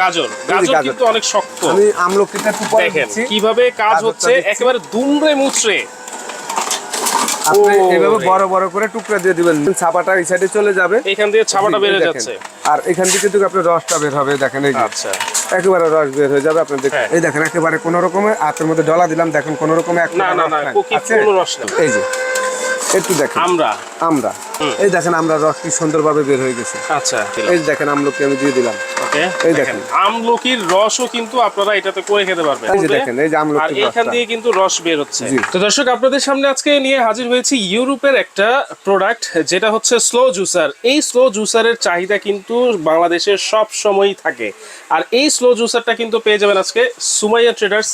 গাজর। গাজর। কিন্তু অনেক শক্ত। আমি আমলকিটা একটু পরে দিচ্ছি। কীভাবে কাজ হচ্ছে একেবারে দুমড়ে মুচড়ে। আপনি এভাবে বড় বড় করে টুকরা দিয়ে দিবেন। ছাপাটা এই সাইডে চলে যাবে। এখান দিয়ে ছাপাটা বেড়ে যাচ্ছে। আর এখান থেকে কিন্তু আপনার রসটা বের হবে দেখেন এই আচ্ছা। একেবারে রস বের হয়ে যাবে আপনার দেখেন হ্যাঁ। এই দেখেন একেবারে কোন রকমের হাতের মধ্যে ডলা দিলাম দেখেন কোন রকমের এক না না না? কোনো রস নেই। এই যে। একটু দেখেন। আমরা। আমরা। এই দেখেন আমরা রস কি সুন্দরভাবে বের হয়ে গেছে। আচ্ছা এই দেখেন আমলকি আমি দিয়ে দিলাম। ওকে? এই দেখেন দেখেন। আমলকির রসও কিন্তু আপনারা এটাতে করে খেতে পারবেন। এই দেখেন এই যে আর এখান দিয়ে কিন্তু রস বের হচ্ছে। তো দর্শক আপনাদের সামনে আজকে নিয়ে হাজির হয়েছি ইউরোপের একটা প্রোডাক্ট যেটা হচ্ছে স্লো জুসার এই স্লো জুসারের চাহিদা কিন্তু বাংলাদেশে সব সময়ই থাকে। আর এই স্লো জুসারটা কিন্তু পেয়ে যাবেন আজকে Sumaiya traders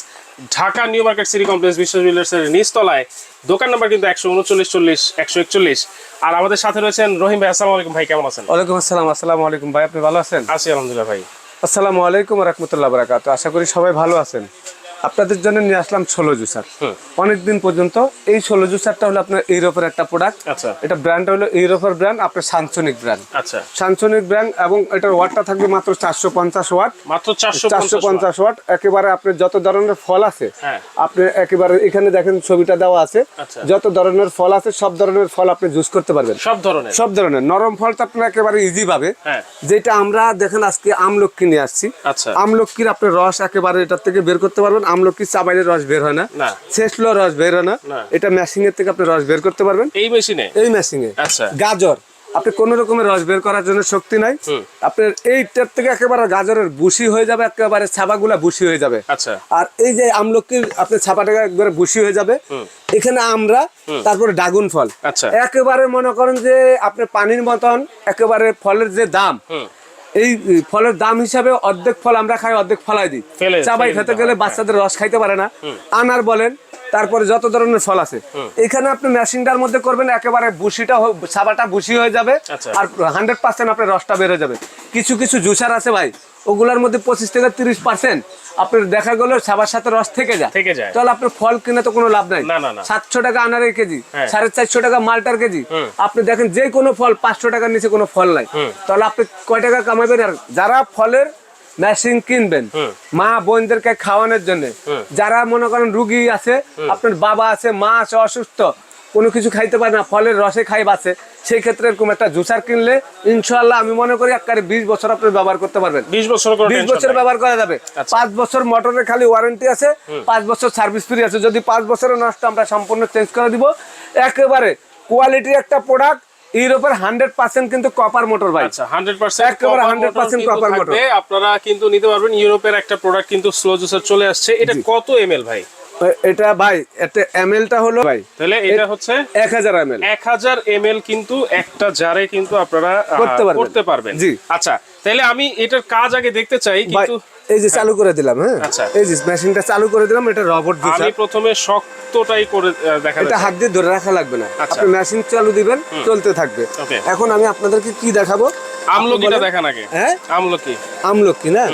Dhaka new market city complex বিশ্ব জুয়েলার্সের নিচতলায়। দোকান নাম্বার কিন্তু একশো উনচল্লিশ চল্লিশ একশো একচল্লিশ। আর আমাদের সাথে রয়েছেন রহিম ভাই। আসসালাম আলাইকুম ভাই কেমন আছেন? ওয়ালাইকুম আসসালাম আসসালাম আলাইকুম ভাই আপনি ভালো আছেন? আছি আলহামদুলিল্লাহ ভাই। আসসালামু আলাইকুম রহমতুল্লাহ বারাকাত আশা করি সবাই ভালো আছেন। আপনাদের জন্য নিয়ে আসলাম ষোলো জুসার। অনেকদিন পর্যন্ত এই ষোলো জুসারটা হলো আপনার ইউরোপের একটা প্রোডাক্ট আচ্ছা। এটা ব্র্যান্ডটা হলো ইউরোপের ব্র্যান্ড আপনার সানসনিক ব্র্যান্ড আচ্ছা। সানসনিক ব্র্যান্ড এবং এটার ওয়াটটা থাকবে মাত্র চারশো পঞ্চাশ ওয়াট মাত্র চারশো পঞ্চাশ ওয়াট একেবারে আপনার যত ধরনের ফল আছে হ্যাঁ। আপনি একেবারে এখানে দেখেন ছবিটা দেওয়া আছে। আচ্ছা। যত ধরনের ফল আছে সব ধরনের ফল আপনি জুস করতে পারবেন। সব ধরনের? সব ধরনের। নরম ফল তো আপনার একেবারে ইজি পাবে। হ্যাঁ। যেটা আমরা দেখেন আজকে আমলকি নিয়ে আসছি। আচ্ছা। আমলকির আপনার রস একেবারে এটার থেকে বের করতে পারবেন। আমলকি চাবাইলে রস বের হয় না। শেষলো রস বের হয় না। এটা মেশিং এর থেকে আপনি রস বের করতে পারবেন। এই মেশিনে এই মেশিং এ আচ্ছা। গাজর আপনি কোন রকমের রস বের করার জন্য শক্তি নাই। আপনার এইটার থেকে একেবারে গাজরের বুশি হয়ে যাবে একেবারে ছাপাগুলা বুসি হয়ে যাবে। আচ্ছা। আর এই যে আমলকির আপনার ছাপাটাকে একবারে বুশি হয়ে যাবে। এখানে আমরা তারপরে ডাগুন ফল। আচ্ছা। একেবারে মনে করেন যে আপনি পানির মতন একেবারে ফলের যে দাম এই ফলের দাম হিসাবে অর্ধেক ফল আমরা খাই অর্ধেক ফলাই দিই। চাবাই খেতে গেলে বাচ্চাদের রস খাইতে পারে না। আনার বলেন তারপরে যত ধরনের ফল আছে। এখানে আপনি মেশিনটার মধ্যে করবেন একেবারে বুসিটা সাবাটা বুসি হয়ে যাবে আচ্ছা। আর হান্ড্রেড পার্সেন্ট আপনার রসটা বেড়ে যাবে। কিছু কিছু জুসার আছে ভাই ওগুলার মধ্যে পঁচিশ থেকে তিরিশ পার্সেন্ট আপনার দেখা গেলো সাবার সাথে রস থেকে যায়। থেকে যায়। তাহলে আপনার ফল কিনে তো কোনো লাভ নাই। সাতশো টাকা আনারের কেজি হ্যাঁ। সাড়ে চারশো টাকা মালটার কেজি। আপনি দেখেন যে কোনো ফল পাঁচশো টাকার নিচে কোনো ফল নাই। তাহলে আপনি কয় টাকা কামাবেন? আর যারা ফলের মেশিন কিনবেন মা বোনদেরকে খাওয়ানোর জন্য যারা মনে করেন রুগী আছে আপনার বাবা আছে মা আছে অসুস্থ কোনো কিছু খাইতে পারে না ফলের রসে খাই বাঁচে সেই ক্ষেত্রে এরকম একটা জুসার কিনলে ইনশাল্লাহ আমি মনে করি একবারে বিশ বছর আপনি ব্যবহার করতে পারবেন। বিশ বছর বিশ বছর ব্যবহার করা যাবে। আচ্ছা। পাঁচ বছর মোটরের খালি ওয়ারেন্টি আছে পাঁচ বছর সার্ভিস ফ্রি আছে। যদি পাঁচ বছরের নষ্ট আমরা সম্পূর্ণ চেঞ্জ করে দিব একেবারে কোয়ালিটি একটা প্রোডাক্ট ইউরোপের হান্ড্রেড পার্সেন্ট কিন্তু কপার মোটর ভাই। আচ্ছা হান্ড্রেড পার্সেন্ট একেবারে 100% copper motor। আপনারা কিন্তু নিতে পারবেন ইউরোপের একটা প্রোডাক্ট কিন্তু স্লো জুসার চলে আসছে। এটা কত এম ভাই? এটা ভাই এটা এমএলটা হলো ভাই। তাহলে এটা হচ্ছে এক হাজার এমএল। এক হাজার এম কিন্তু একটা জারে কিন্তু আপনারা করতে পারবেন। জি। আচ্ছা তাহলে আমি এটার কাজ আগে দেখতে চাই কিন্তু এই যে চালু করে দিলাম হ্যাঁ? আচ্ছা। এই যে মেশিনটা চালু করে দিলাম এটা রবট আমি প্রথমে শক্তটাই করে দেখা এটা হাত দিয়ে ধরে রাখা লাগবে না। আচ্ছা। আপনি মেশিন চালু দিবেন চলতে থাকবে। এখন আমি আপনাদেরকে কি দেখাবো? আমলকিটা দেখান আগে। হ্যাঁ? আমলকি। আমলকি না?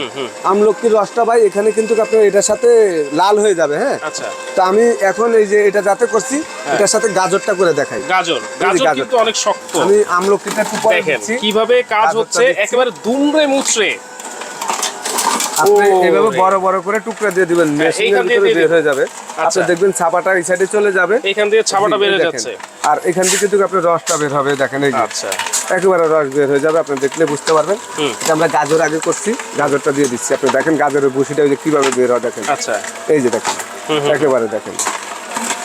আমলকির রসটা ভাই এখানে কিন্তু আপনার এটার সাথে লাল হয়ে যাবে হ্যাঁ? আচ্ছা। তো আমি এখন এই যে এটা যাতে করছি এটার সাথে গাজরটা করে দেখাই। গাজর। গাজর গাজর। কিন্তু অনেক শক্ত। আমি আমলকিটা একটু পরে কীভাবে কাজ হচ্ছে একেবারে দুমড়ে মুচড়ে। আপনি এভাবে বড় বড় করে টুকরা দিয়ে দিবেন মেশিনের ভিতরে বের হয়ে যাবে। আচ্ছা। আপনি দেখবেন ছাপাটা এই সাইডে চলে যাবে। এখান দিয়ে ছাপাটা বের হয়ে যাচ্ছে। আর এখান থেকে কিন্তু আপনার রসটা বের হবে দেখেন এই আচ্ছা। একেবারে রস বের হয়ে যাবে আপনি দেখলে বুঝতে পারবেন। এটা আমরা গাজর আগে করছি গাজরটা দিয়ে দিচ্ছি। আপনি দেখেন গাজরের বুসিটা ওই যে কীভাবে বের হয় দেখেন। আচ্ছা। এই যে দেখেন একেবারে দেখেন।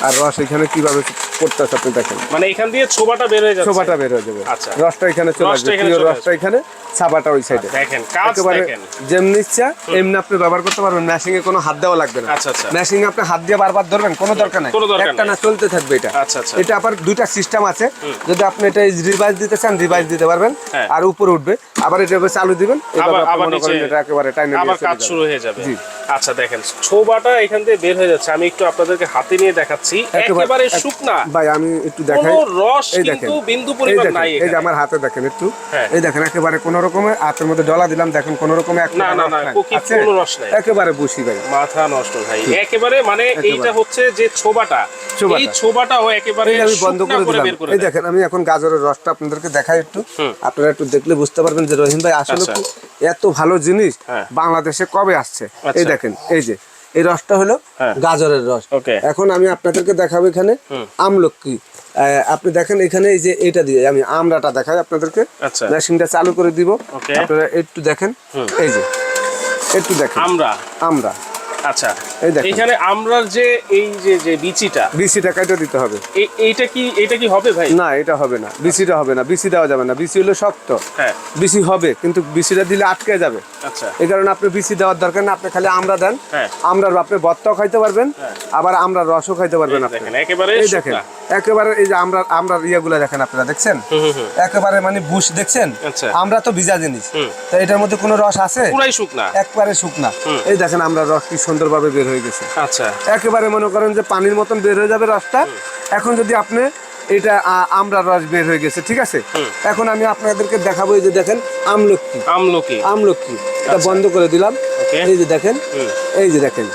আর রস এখানে কীভাবে পড়তেছে আপনি দেখেন। মানে এখান দিয়ে ছোবাটা বের হয়ে যাচ্ছে? ছোবাটা বের হয়ে যাবে। আচ্ছা। রসটা এখানে চলে আসবে। প্রিয় রসটা এখানে ছাপাটা ওই সাইডে দেখেন কাজ দেখেন। যেমনি ইচ্ছা এমনি আপনি ব্যবহার করতে পারবেন। ম্যাশিং এ কোনো হাত দেওয়া লাগবে না। আচ্ছা, আচ্ছা। ম্যাশিং আপনি হাত দিয়ে বারবার ধরবেন কোনো দরকার নাই। একটা না চলতে থাকবে এটা। আচ্ছা, আচ্ছা। এটা আবার দুইটা সিস্টেম আছে। যদি আপনি এটা রিভাইস দিতে চান রিভাইস দিতে পারবেন। হ্যাঁ। আর উপরে উঠবে। আবার এটা চালু দিবেন। এভাবে আবার আপনি মনে করেন নিচে এটা একেবারে টাইনে আবার কাজ শুরু হয়ে যাবে। জি। আচ্ছা দেখেন ছোবাটা এখান থেকে বের হয়ে যাচ্ছে। আমি একটু আপনাদেরকে হাতে নিয়ে দেখাচ্ছি। একেবারে- শুকনা। ভাই আমি একটু দেখাই। কোনো রস কিন্তু বিন্দু পরিমাণ নাই এই যে আমার হাতে দেখেন একটু। হ্যাঁ। এই দেখেন একেবারে কোন রকমে হাতের মধ্যে ডলা দিলাম। দেখেন কোন রকমে এক না, না, না, কোনো রস নাই। একেবারে বুঝি ভাই। মাথা নষ্ট ভাই। একেবারে মানে এইটা হচ্ছে যে ছোবাটা। ছোবাটা। এই ছোবাটাও একেবারে আমি বন্ধ করে দিলাম। এই দেখেন আমি এখন গাজরের রসটা আপনাদেরকে দেখাই একটু। আপনারা একটু দেখলে বুঝতে পারবেন যে রহিম ভাই আসলে আচ্ছা। এত ভালো জিনিস হ্যাঁ। বাংলাদেশে কবে আসছে? আচ্ছা। এই দেখেন এই যে এই রসটা হলো হ্যাঁ। গাজরের রস। এখন আমি আপনাদেরকে দেখাবো এখানে আমলকি। আপনি দেখেন এখানে এই যে এটা দিয়ে আমি আমরাটা দেখাই আপনাদেরকে। আচ্ছা। মেশিনটা চালু করে দিব। আপনারা একটু দেখেন। এই যে একটু দেখেন। আমরা আমরা আচ্ছা। এই দেখেন। এখানে আমরার যে এই যে যে বিচিটা বিসি টাকাটা দিতে হবে। এইটা কি এটা কি হবে ভাই? না এটা হবে না। বিসিটা হবে না। বিসি দেওয়া যাবে না। বিসি হলো শক্ত। হ্যাঁ। বিসি হবে কিন্তু বিসিটা দিলে আটকে যাবে। আচ্ছা। এই কারণে আপনি বিসি দেওয়ার দরকার না। আপনি খালি আমরা দেন। হ্যাঁ। আমরা আপনি ভত্তাও খাইতে পারবেন আবার আমরা রসও খাইতে পারবেন আপনি। দেখেন একেবারে এই দেখেন একেবারে এই যে আমরা আমরা ইয়েগুলো দেখেন আপনারা দেখছেন। একেবারে মানে বুশ দেখছেন? আচ্ছা। আমরা তো ভিজা জিনিস। তো এটার মধ্যে কোনো রস আছে? পুরাই শুকনা। একবারে শুকনা। এই দেখেন আমরা রস কি সুন্দরভাবে বের হয়ে গেছে। আচ্ছা। একেবারে মনে করেন যে পানির মতন বের হয়ে যাবে রাস্তা। এখন যদি আপনি এটা আমরা রস বের হয়ে গেছে ঠিক আছে? এখন আমি আপনাদেরকে দেখাবো এই যে দেখেন আমলক্ষী আমলক্ষী আমলকি। এটা বন্ধ করে দিলাম. এই যে দেখেন এই যে দেখেন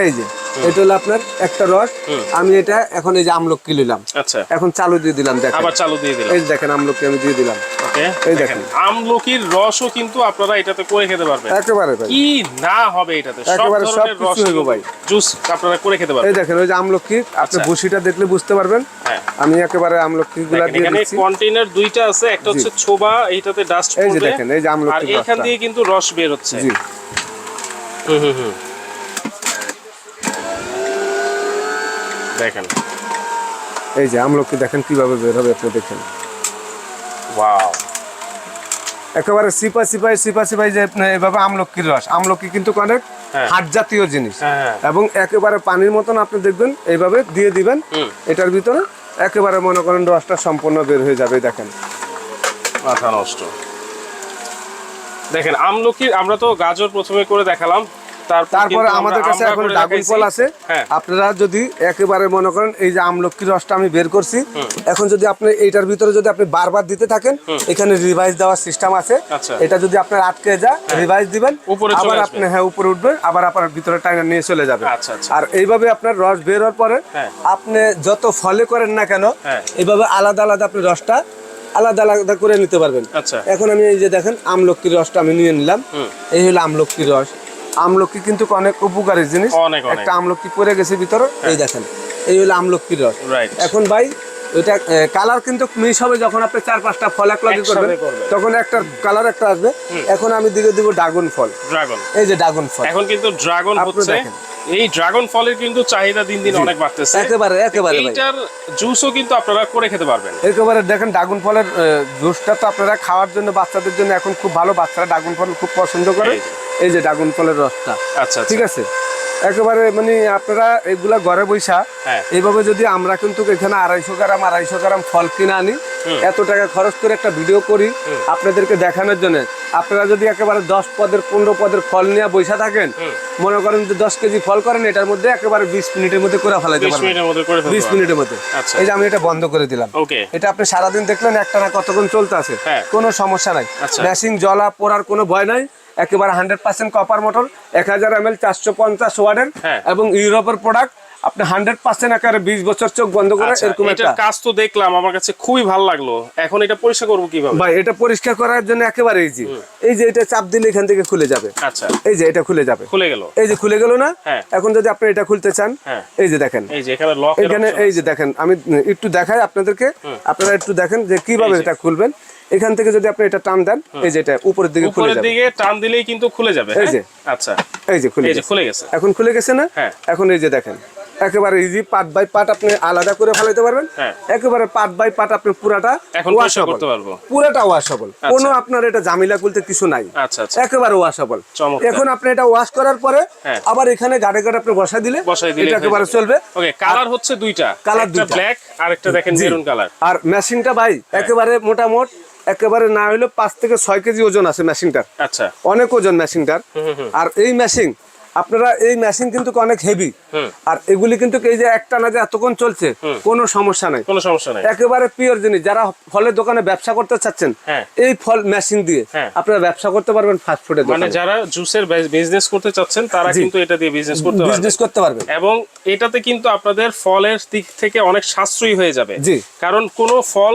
এই যে। এটা হলো আপনার একটা রস আমি এটা এখন এই যে আমলকি নিলাম। আচ্ছা। এখন চালু দিয়ে দিলাম দেখেন। আবার চালু দিয়ে দিলাম। এই দেখেন আমলকি আমি দিয়ে দিলাম। ওকে এই দেখেন। আমলকির রসও কিন্তু আপনারা এটাতে করে খেতে পারবেন। একেবারে ভাই কি না হবে এটাতে? সব একেবারে সব কিছু রস ভাই। জুস আপনারা করে খেতে এই পারবেন। দেখেন ওই যে আমলকি আপনি আচ্ছা। বসিটা দেখলে বুঝতে পারবেন। হ্যাঁ। আমি একেবারে আমলকি গুলা দিয়ে এখানে কন্টেইনার দুইটা আছে একটা হচ্ছে ছোবা এইটাতে ডাস্ট এই যে দেখেন, এই যে আমলকির আর রসটা। দিয়ে কিন্তু রস বের হচ্ছে। জি। হুম হুম হুম। দেখেন। এই যে আমলকি দেখেন কীভাবে বের হবে আপনি দেখেন। ওয়াও। একেবারে সিপা সিপাই সিপা সিপাই যে এভাবে আমলকির রস। আমলকি কিন্তু অনেক হ্যাঁ। হাট জাতীয় জিনিস। হ্যাঁ। এবং একেবারে পানির মতন আপনি দেখবেন এইভাবে দিয়ে দিবেন। এটার ভিতরে একেবারে মনে করেন রসটা সম্পূর্ণ বের হয়ে যাবে দেখেন। মাথা নষ্ট। দেখেন আমলকি আমরা তো গাজর প্রথমে করে দেখালাম। তারপর আমাদের কাছে এখন করে ফল আছে। হ্যাঁ। আপনারা যদি একেবারে মনে করেন এই যে আমলকির রসটা আমি বের করছি এখন যদি আপনি এইটার ভিতরে যদি আপনি বারবার দিতে থাকেন এখানে রিভাইজ দেওয়ার সিস্টেম আছে। আচ্ছা। এটা যদি আপনার আটকে যায় রিভাইজ দিবেন উপরে আবার আপনি হ্যাঁ উপরে উঠবেন আবার আপনার ভিতরে টাইনা নিয়ে চলে যাবে। আচ্ছা, আচ্ছা। আর এইভাবে আপনার রস বের হওয়ার পরে হ্যাঁ। আপনি যত ফলে করেন না কেন হ্যাঁ। এইভাবে আলাদা আলাদা আপনি রসটা আলাদা আলাদা করে নিতে পারবেন। এখন আমি এই যে দেখেন আমলকির রসটা আমি নিয়ে নিলাম। এই হলো আমলকির রস। আমলকি কিন্তু অনেক উপকারী জিনিস। অনেক, অনেক। একটা আমলকি পড়ে গেছে ভিতরে এই দেখেন এই হলো আমলকির রস। এখন ভাই এটা কালার কিন্তু মিস হবে যখন আপনি চার পাঁচটা ফল এক লগে করবেন। তখন একটা কালার একটা আসবে। এখন আমি দিকে দিব ড্রাগন ফল। ড্রাগন এই যে ড্রাগন ফল। এখন কিন্তু ড্রাগন হচ্ছে এই ড্রাগন ফলের কিন্তু চাহিদা দিন দিন অনেক বাড়তেছে। একেবারে একেবারে ভাই। এইটার জুসও কিন্তু আপনারা করে খেতে পারবেন। একেবারে দেখেন ড্রাগন ফলের জুসটা তো আপনারা খাওয়ার জন্য বাচ্চাদের জন্য এখন খুব ভালো বাচ্চারা ড্রাগন ফল খুব পছন্দ করে। এই যে। ড্রাগন ফলের রসটা আচ্ছা আচ্ছা ঠিক আছে একেবারে মানে আপনারা এগুলা ঘরে বৈশা হ্যাঁ। এইভাবে যদি আমরা কিন্তু এখানে আড়াইশো গ্রাম আড়াইশো গ্রাম ফল কিনে আনি এত টাকা খরচ করে একটা ভিডিও করি আপনাদেরকে দেখানোর জন্য। আপনারা যদি একেবারে দশ পদের পনেরো পদের ফল নিয়ে বৈশা থাকেন মনে করেন যে দশ কেজি ফল করেন এটার মধ্যে একেবারে বিশ মিনিটের মধ্যে করে ফেলাইতে পারবেন। বিশ মিনিটের মধ্যে। আচ্ছা। এই যে আমি এটা বন্ধ করে দিলাম। এটা আপনি সারাদিন দেখলেন একটা না কতক্ষণ চলতে আছে? হ্যাঁ। কোনো সমস্যা নাই। ম্যাশিং জলা পড়ার কোনো ভয় নাই। একেবারে হান্ড্রেড পার্সেন্ট কপার মোটর এক হাজার এম এল চারশো পঞ্চাশ ওয়ার্ডের হ্যাঁ। এবং ইউরোপের প্রোডাক্ট আপনি হান্ড্রেড পার্সেন্ট একেবারে বিশ বছর চোখ বন্ধ করে আচ্ছা, এরকম একটা কাজ তো দেখলাম আমার কাছে খুবই ভালো লাগল এখন এটা পরিষ্কার করব কীভাবে ভাই এটা পরিষ্কার করার জন্য একেবারে ইজি এই যে এটা চাপ দিলে এখান থেকে খুলে যাবে আচ্ছা এই যে এটা খুলে যাবে খুলে গেল এই যে খুলে গেল না হ্যাঁ। এখন যদি আপনি এটা খুলতে চান হ্যাঁ। এই যে দেখেন এই যে এখানে লক এখানে এই যে দেখেন আমি একটু দেখাই আপনাদেরকে আপনারা একটু দেখেন যে কীভাবে এটা খুলবেন এখান থেকে যদি আপনি এটা টান দেন এই যে এটা উপরের দিকে খুলে উপরের যাবে দিকে টান দিলেই কিন্তু খুলে যাবে এই হ্যাঁ? যে। আচ্ছা এই যে খুলে যে গেছে। খুলে গেছে এখন খুলে গেছে না হ্যাঁ। এখন এই যে দেখেন একেবারে ইজি পার্ট বাই পার্ট আপনি আলাদা করে ফেলাইতে পারবেন। হ্যাঁ। একেবারে পার্ট বাই পার্ট আপনি পুরাটা পারব। পুরাটা ওয়াশেবল কোনো আপনার এটা জামিলা খুলতে কিছু নাই। আচ্ছা আচ্ছা। একেবারে ওয়াশেবল। এখন আপনি এটা ওয়াশ করার পরে হ্যাঁ। আবার এখানে গাড়ে গাড়ে আপনি বসাই দিলে এটা একেবারে চলবে। ওকে কালার হচ্ছে দুইটা। কালার দুইটা। ব্ল্যাক আর একটা দেখেন মেরুন কালার আর মেশিনটা ভাই একেবারে মোটামুটি একেবারে না হইলে পাঁচ থেকে ছয় কেজি ওজন আছে মেশিনটার আচ্ছা। অনেক ওজন মেশিনটার আর এই মেশিন আপনারা এই মেশিন কিন্তু অনেক হেভি আর এগুলি কিন্তু এই যে একটা না যে এতক্ষণ চলছে কোনো সমস্যা নাই। কোনো সমস্যা নাই। একেবারে পিওর জিনিস। যারা ফলের দোকানে ব্যবসা করতে চাচ্ছেন হ্যাঁ। এই ফল মেশিন দিয়ে হ্যাঁ। আপনারা ব্যবসা করতে পারবেন ফাস্ট ফুডের মানে যারা জুসের বিজনেস করতে চাচ্ছেন তারা কিন্তু এটা দিয়ে বিজনেস করতে পারবে বিজনেস করতে পারবেন। এবং এটাতে কিন্তু আপনাদের ফলের দিক থেকে অনেক সাশ্রয়ী হয়ে যাবে। জি। কারণ কোনো ফল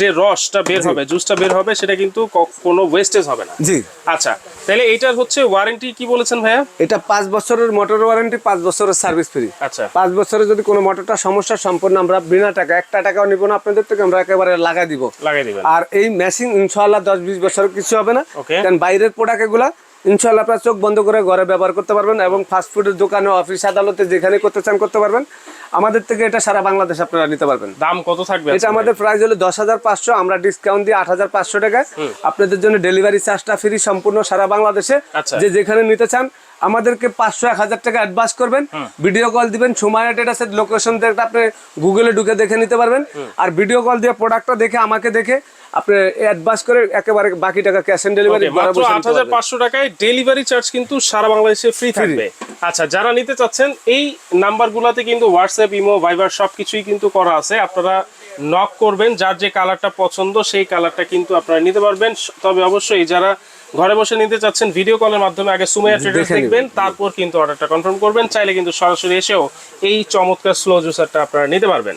যে রসটা বের হবে জুসটা বের হবে সেটা কিন্তু কোনো ওয়েস্টেজ হবে না। জি। আচ্ছা তাহলে এইটার হচ্ছে ওয়ারেন্টি কি বলেছেন ভাইয়া? এটা পাঁচ বছরের মোটর ওয়ারেন্টি পাঁচ বছরের সার্ভিস ফ্রি আচ্ছা। পাঁচ বছরে যদি কোনো মোটরটা সমস্যা সম্পূর্ণ আমরা বিনা টাকা একটা টাকাও নিব না আপনাদের থেকে আমরা একেবারে লাগাই দিব। লাগাই দিব আর এই মেশিন ইনশাআল্লাহ দশ বিশ বছর কিছু হবে না. কারণ বাইরের প্রোডাক্ট এগুলা ইনশাআল্লাহ আপনার চোখ বন্ধ করে ঘরে ব্যবহার করতে পারবেন এবং ফাস্ট ফুডের দোকানে অফিস আদালতে যেখানে করতে চান করতে পারবেন। আমাদের থেকে এটা সারা বাংলাদেশ আপনারা নিতে পারবেন। দাম কত থাকবে এটা আমাদের প্রাইস হলো দশ হাজার পাঁচশো আমরা ডিসকাউন্ট দিই আট হাজার পাঁচশো টাকায় আপনাদের জন্য ডেলিভারি চার্জটা ফ্রি সম্পূর্ণ সারা বাংলাদেশে। আচ্ছা। যে যেখানে নিতে চান আমাদেরকে পাঁচশো এক হাজার টাকা অ্যাডভান্স করবেন। ভিডিও কল দিবেন সময় সেট লোকেশন আপনি গুগলে ঢুকে দেখে নিতে পারবেন। আর ভিডিও কল দিয়ে প্রোডাক্টটা দেখে আমাকে দেখে আপনি অ্যাডভান্স করে একেবারে বাকি টাকা ক্যাশ অন ডেলিভারি মাত্র আট হাজার পাঁচশো টাকায় ডেলিভারি চার্জ কিন্তু সারা বাংলাদেশে ফ্রি থাকবে। আচ্ছা যারা নিতে চাচ্ছেন এই নাম্বারগুলোতে কিন্তু হোয়াটসঅ্যাপ ইমো ভাইবার সবকিছুই কিন্তু করা আছে। আপনারা নক করবেন যার যে কালারটা পছন্দ সেই কালারটা কিন্তু আপনারা নিতে পারবেন। তবে অবশ্যই যারা ঘরে বসে নিতে চাচ্ছেন ভিডিও কলের মাধ্যমে আগে সুমাইয়া ট্রেডার্স দেখবেন তারপর কিন্তু অর্ডারটা কনফার্ম করবেন। চাইলে কিন্তু সরাসরি এসেও এই চমৎকার স্লো জুসারটা আপনারা নিতে পারবেন।